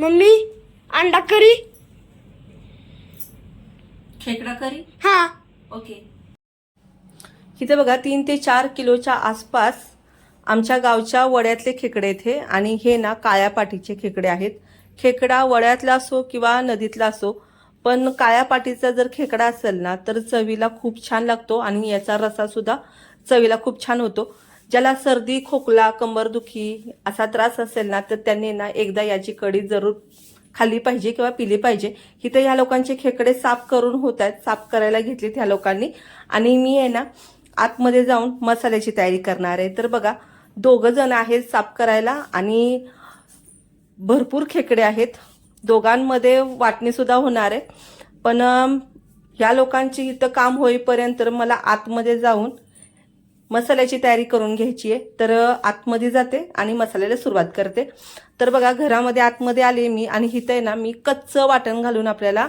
Mummy अंडा करी. खेकडा करी? हा. ओके. इथे बघा तीन ते चार किलोच्या आसपास आमच्या गावच्या वड्यातले खेकडे हे. आणि हे ना काळ्या पाटीचे खेकडे आहेत. खेकडा वड्यातला असो किंवा नदीतला असो पण काळ्या पाटीचा जर खेकडा असेल ना तर चवीला खूप छान लागतो आणि याचा रसा सुद्धा चवीला खूप छान होतो. ज्याला सर्दी खोकला कंबरदुखी असा त्रास असेल ना तर त्यांनी ना एकदा याची कडी जरूर खाल्ली पाहिजे किंवा पिली पाहिजे. इथं ह्या लोकांचे खेकडे साफ करून होत आहेत साफ करायला घेतलीत ह्या लोकांनी. आणि मी आहे ना आतमध्ये जाऊन मसाल्याची तयारी करणार आहे. तर बघा दोघं जण आहेत साफ करायला आणि भरपूर खेकडे आहेत. दोघांमध्ये वाटणीसुद्धा होणार आहे. पण ह्या लोकांची इथं काम होईपर्यंत मला आतमध्ये जाऊन मसाल्याची तयारी करून घ्यायची आहे. तर आतमध्ये जाते आणि मसाल्याला सुरुवात करते. तर बघा घरामध्ये आतमध्ये आले मी आणि इथं आहे ना मी कच्चं वाटण घालून आपल्याला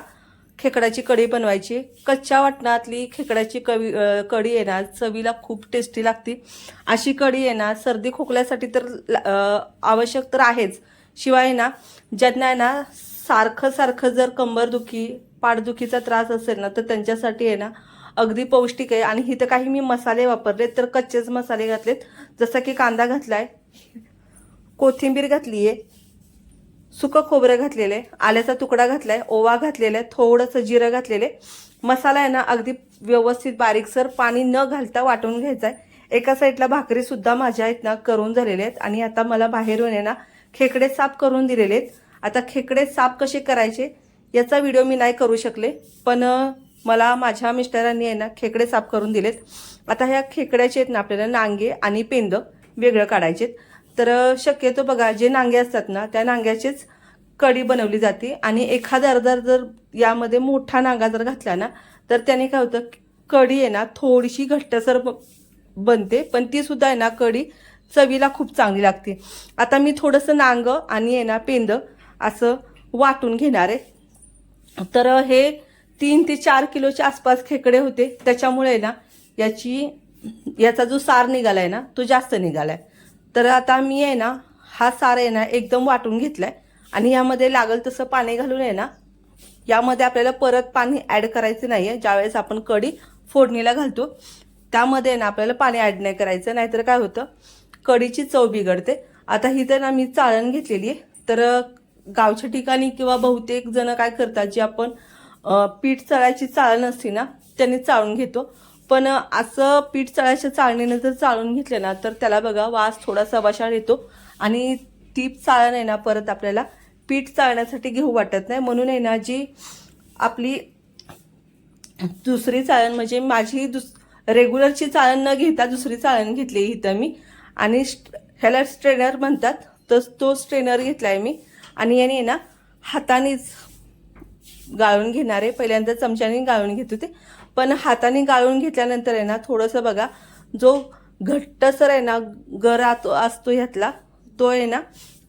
खेकड्याची कढी बनवायची कच्च्या वाटणातली खेकड्याची कवी कढी आहे ना चवीला खूप टेस्टी लागते. अशी कढी आहे ना सर्दी खोकल्यासाठी तर ला- आवश्यक तर आहेच. शिवाय ना ज्यांना आहे ना सारखं सारखं जर कंबरदुखी पाठदुखीचा त्रास असेल ना तर त्यांच्यासाठी आहे ना अगदी पौष्टिक आहे. आणि इथं काही मी मसाले वापरले तर कच्चेच मसाले घातलेत. जसं की कांदा घातलाय कोथिंबीर घातली आहे सुकं खोबरं घातलेलं आहे आल्याचा तुकडा घातलाय ओवा घातलेला आहे थोडंसं जिरं घातलेलं आहे. मसाला आहे ना अगदी व्यवस्थित बारीकसर पाणी न घालता वाटून घ्यायचा आहे एका साईडला भाकरीसुद्धा माझ्या आहेत ना करून झालेले आहेत. आणि आता मला बाहेरून आहे ना खेकडे साफ करून दिलेले आहेत. आता खेकडे साफ कसे करायचे याचा व्हिडिओ मी नाही करू शकले. पण मला माझ्या मिस्टरांनी आहे ना खेकडे साफ करून दिलेत. आता ह्या खेकड्याचे आहेत ना आपल्याला नांगे आणि पेंद वेगळं काढायचे तर शक्यतो बघा जे नांगे असतात ना त्या नांग्याचेच कढी बनवली जाते. आणि एखादा अर्धा जर यामध्ये मोठा नांगा जर घातला ना तर त्याने काय होतं कढी आहे ना थोडीशी घट्टसर बनते. पण ती सुद्धा आहे ना कढी चवीला खूप चांगली लागते. आता मी थोडंसं नांग आणि आहे ना पेंद असं वाटून घेणार आहे. तर हे तीन ते चार किलोच्या आसपास खेकडे होते. त्याच्यामुळे ना याची याचा जो सार निघाला आहे ना तो जास्त निघाला आहे तर आता मी आहे ना हा सार आहे ना एकदम वाटून घेतलाय. आणि यामध्ये लागल तसं पाणी घालून आहे ना यामध्ये आपल्याला परत पाणी ॲड करायचं नाही आहे ज्यावेळेस आपण कढी फोडणीला घालतो त्यामध्ये ना आपल्याला पाणी ॲड नाही करायचं. नाहीतर काय होतं कढीची चव बिघडते. आता ही तर ना मी चाळण घेतलेली आहे. तर गावच्या ठिकाणी किंवा बहुतेक जण काय करतात जे आपण पीठ चळायची चाळण असते ना त्यांनी चाळून घेतो. पण असं पीठ चळायच्या चाळणीनं जर चाळून घेतलं ना तर त्याला बघा वास थोडासा वशाळ येतो. आणि ती चाळण आहे ना परत आपल्याला पीठ चाळण्यासाठी घेऊ वाटत नाही. म्हणून आहे ना जी आपली दुसरी चाळण म्हणजे माझी दुस रेग्युलरची चाळण न घेता दुसरी चाळण घेतली इथं मी. आणि ह्याला स्ट्रेनर म्हणतात. तर तो स्ट्रेनर घेतला आहे मी. आणि याने ना हातानेच गाळून घेणार. आहे पहिल्यांदा चमच्याने गाळून घेत होते. पण हाताने गाळून घेतल्यानंतर आहे ना थोडंसं बघा जो घट्टसर आहे ना गरा असतो ह्यातला तो आहे ना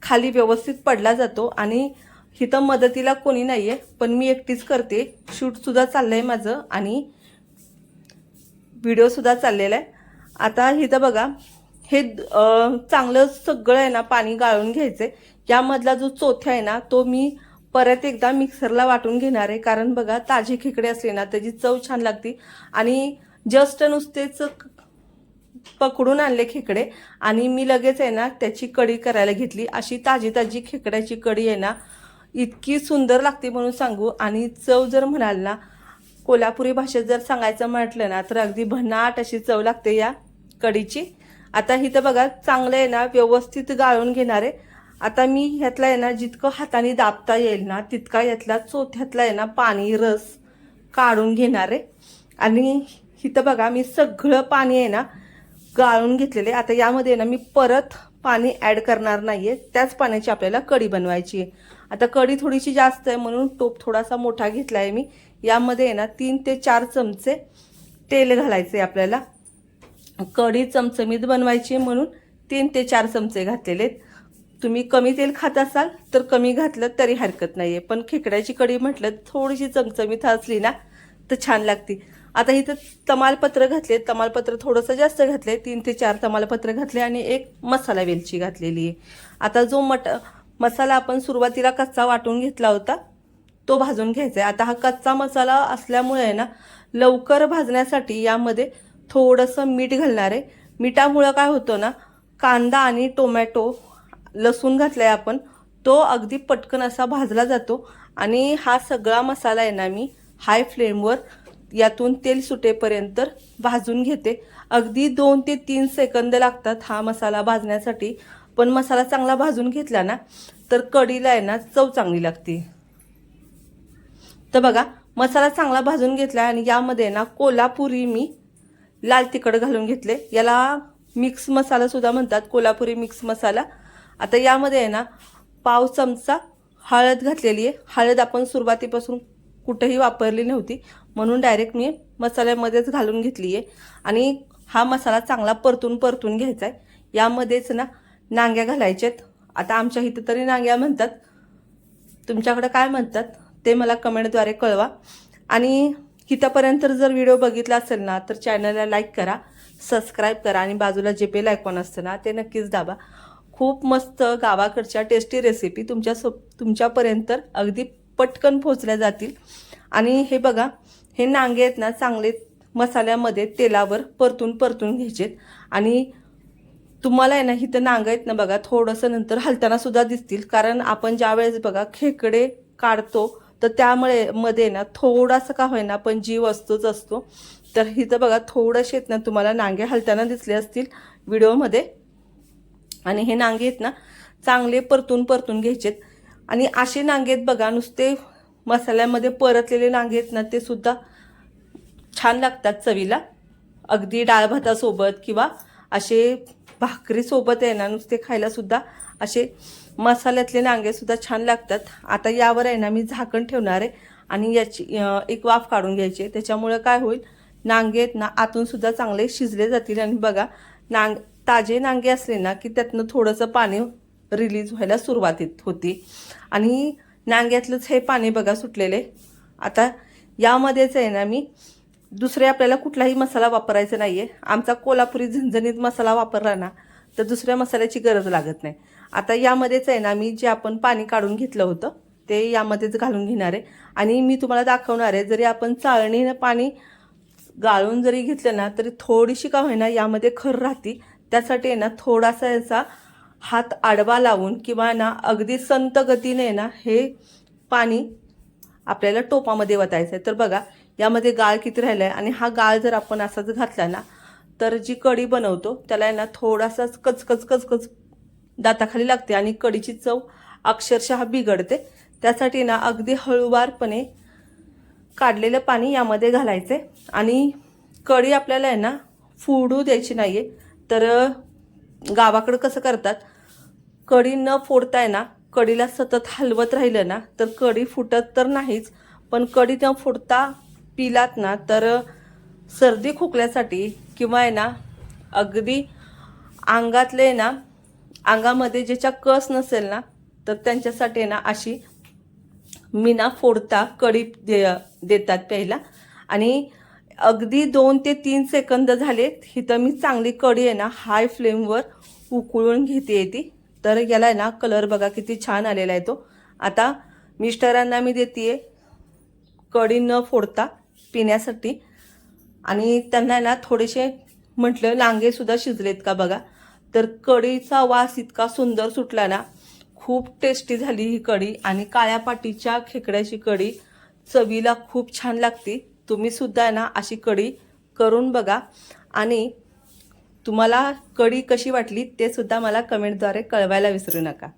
खाली व्यवस्थित पडला जातो. आणि इथं मदतीला कोणी नाही आहे पण मी एकटीच करते. शूटसुद्धा चाललं आहे माझं आणि व्हिडिओसुद्धा चाललेला आहे. आता इथं बघा हे चांगलं सगळं आहे ना पाणी गाळून घ्यायचं आहे यामधला जो चोथ्या आहे ना तो मी परत एकदा मिक्सरला वाटून घेणार आहे. कारण बघा ताजे खेकडे असले ना त्याची चव छान लागते. आणि जस्ट नुसतेच पकडून आणले खेकडे. आणि मी लगेच आहे ना त्याची कढी करायला घेतली. अशी ताजी ताजी खेकड्याची कढी आहे ना इतकी सुंदर लागते म्हणून सांगू. आणि चव जर म्हणाल ना कोल्हापुरी भाषेत जर सांगायचं म्हटलं ना तर अगदी भन्नाट अशी चव लागते या कढीची. आता इथं बघा चांगलं आहे ना व्यवस्थित गाळून घेणार आहे. आता मी ह्यातला आहे ना जितकं हाताने दाबता येईल ना तितका यातला चोथ्यातला आहे ना पाणी रस काढून घेणार आहे. आणि इथं बघा मी सगळं पाणी आहे ना गाळून घेतलेले आता यामध्ये ना मी परत पाणी ॲड करणार नाहीये. त्याच पाण्याची आपल्याला कढी बनवायची आहे. आता कढी थोडीशी जास्त आहे म्हणून टोप थोडासा मोठा घेतला आहे मी. यामध्ये आहे ना तीन ते चार चमचे तेल घालायचे आपल्याला. कढी चमचमीत बनवायची आहे म्हणून तीन ते चार चमचे घातलेले आहेत. तुम्ही कमी तेल खात असाल तर कमी घातलं तरी हरकत नाही आहे पण खेकड्याची कढी म्हटलं थोडीशी चमचमीत असली ना तर छान लागते. आता इथं तमालपत्र घातले तमालपत्र थोडंसं जास्त घातले तीन ते चार तमालपत्र घातले आणि एक मसाला वेलची घातलेली आहे. आता जो मट मसाला आपण सुरुवातीला कच्चा वाटून घेतला होता तो भाजून घ्यायचा आहे आता हा कच्चा मसाला असल्यामुळे ना लवकर भाजण्यासाठी यामध्ये थोडंसं मीठ घालणार आहे. मिठामुळं काय होतं ना कांदा आणि टोमॅटो लसूण घातला आहे आपण तो अगदी पटकन असा भाजला जातो. आणि हा सगळा मसाला आहे ना मी हाय फ्लेमवर यातून तेल सुटेपर्यंत भाजून घेते. अगदी दोन ते तीन सेकंद लागतात हा मसाला भाजण्यासाठी. पण मसाला चांगला भाजून घेतला ना तर कढीला आहे ना चव चांगली लागते. तर बघा मसाला चांगला भाजून घेतला आणि यामध्ये ना कोल्हापुरी मी लाल तिखट घालून घेतले. याला मिक्स मसाला सुद्धा म्हणतात कोल्हापुरी मिक्स मसाला. आता यामध्ये आहे ना पाव चमचा हळद घातलेली आहे. हळद आपण सुरुवातीपासून कुठेही वापरली नव्हती. म्हणून डायरेक्ट मी मसाल्यामध्येच घालून घेतली आहे. आणि हा मसाला चांगला परतून परतून घ्यायचा आहे. यामध्येच ना नांग्या घालायच्यात आता आमच्या इथं तरी नांग्या म्हणतात. तुमच्याकडं काय म्हणतात ते मला कमेंटद्वारे कळवा. आणि इथंपर्यंत जर व्हिडिओ बघितला असेल ना तर चॅनलला लाईक करा सबस्क्राईब करा आणि बाजूला जे पे लायकॉन असतं ना ते नक्कीच दाबा. खूप मस्त गावाकडच्या टेस्टी रेसिपी तुमच्या सो तुमच्यापर्यंत अगदी पटकन पोचल्या जातील. आणि हे बघा हे नांगे आहेत ना चांगले मसाल्यामध्ये तेलावर परतून परतून घ्यायचेत. आणि तुम्हाला आहे ना इथं नांग आहेत ना बघा थोडंसं नंतर हलताना सुद्धा दिसतील. कारण आपण ज्या वेळेस बघा खेकडे काढतो तर त्यामुळे मध्ये ना थोडासा का होईना पण जीव असतोच असतो. तर इथं बघा थोडंसे आहेत ना तुम्हाला नांगे हलताना दिसले असतील. व्हिडिओमध्ये आणि हे नांगे आहेत ना चांगले परतून परतून घ्यायचेत. आणि असे नांगे आहेत बघा नुसते मसाल्यामध्ये परतलेले नांगे आहेत ना ते सुद्धा छान लागतात चवीला. अगदी डाळ भातासोबत किंवा असे भाकरीसोबत आहे ना नुसते खायलासुद्धा असे मसाल्यातले नांगेसुद्धा छान लागतात. आता यावर आहे ना मी झाकण ठेवणार आहे आणि याची एक वाफ काढून घ्यायची त्याच्यामुळं काय होईल नांगे आहेत ना आतूनसुद्धा चांगले शिजले जातील. आणि बघा नांग ताजे नांगे असले ना की त्यातनं थोडंसं पाणी रिलीज व्हायला सुरुवातीत होती. आणि नांग्यातलंच हे पाणी बघा सुटलेले. आता यामध्येच आहे ना मी दुसरे आपल्याला कुठलाही मसाला वापरायचा नाही आहे आमचा कोल्हापुरी झणझणीत मसाला वापरला ना तर दुसऱ्या मसाल्याची गरज लागत नाही. आता यामध्येच आहे ना मी जे आपण पाणी काढून घेतलं होतं ते यामध्येच घालून घेणार आहे. आणि मी तुम्हाला दाखवणार आहे जरी आपण चाळणीनं पाणी गाळून जरी घेतलं ना तरी थोडीशी का होईना यामध्ये खर राहते. त्यासाठी आहे ना थोडासा याचा हात आडवा लावून किंवा ना अगदी संत गतीने ना हे पाणी आपल्याला टोपामध्ये वतायचं आहे तर बघा यामध्ये गाळ किती राहिला आहे आणि हा गाळ जर आपण असाच घातला ना तर जी कढी बनवतो त्याला आहे ना थोडासाच कचकच कचकच दाताखाली लागते आणि कढीची चव अक्षरशः बिघडते. त्यासाठी ना अगदी हळूवारपणे काढलेलं पाणी यामध्ये घालायचे आणि कढी आपल्याला आहे ना फोडू द्यायची नाही आहे तर गावाकडं कसं करतात? कढी न फोडता आहे ना कढीला सतत हलवत राहिलं ना तर कढी फुटत तर नाहीच पण कढी न फोडता पिलात ना तर सर्दी खोकल्यासाठी किंवा आहे ना अगदी अंगातले ना अंगामध्ये ज्याच्या कस नसेल ना तर त्यांच्यासाठी आहे ना अशी मीना फोडता कढी दे देतात प्यायला. आणि अगदी दोन ते तीन सेकंद झालेत. इथं मी चांगली कढी आहे ना हाय फ्लेमवर उकळून घेते येते तर याला आहे ना कलर बघा किती छान आलेला आहे तो. आता मिस्टरांना मी देते कढी न फोडता पिण्यासाठी. आणि त्यांना आहे ना थोडेसे म्हटलं लांगेसुद्धा शिजलेत का बघा. तर कढीचा वास इतका सुंदर सुटला ना खूप टेस्टी झाली ही कढी. आणि काळ्या पाटीच्या खेकड्याची कढी चवीला खूप छान लागते. तुम्ही सुद्धा ना अशी कढी करून बघा. आणि तुम्हाला कढी कशी वाटली ते सुद्धा मला कमेंटद्वारे कळवायला विसरू नका.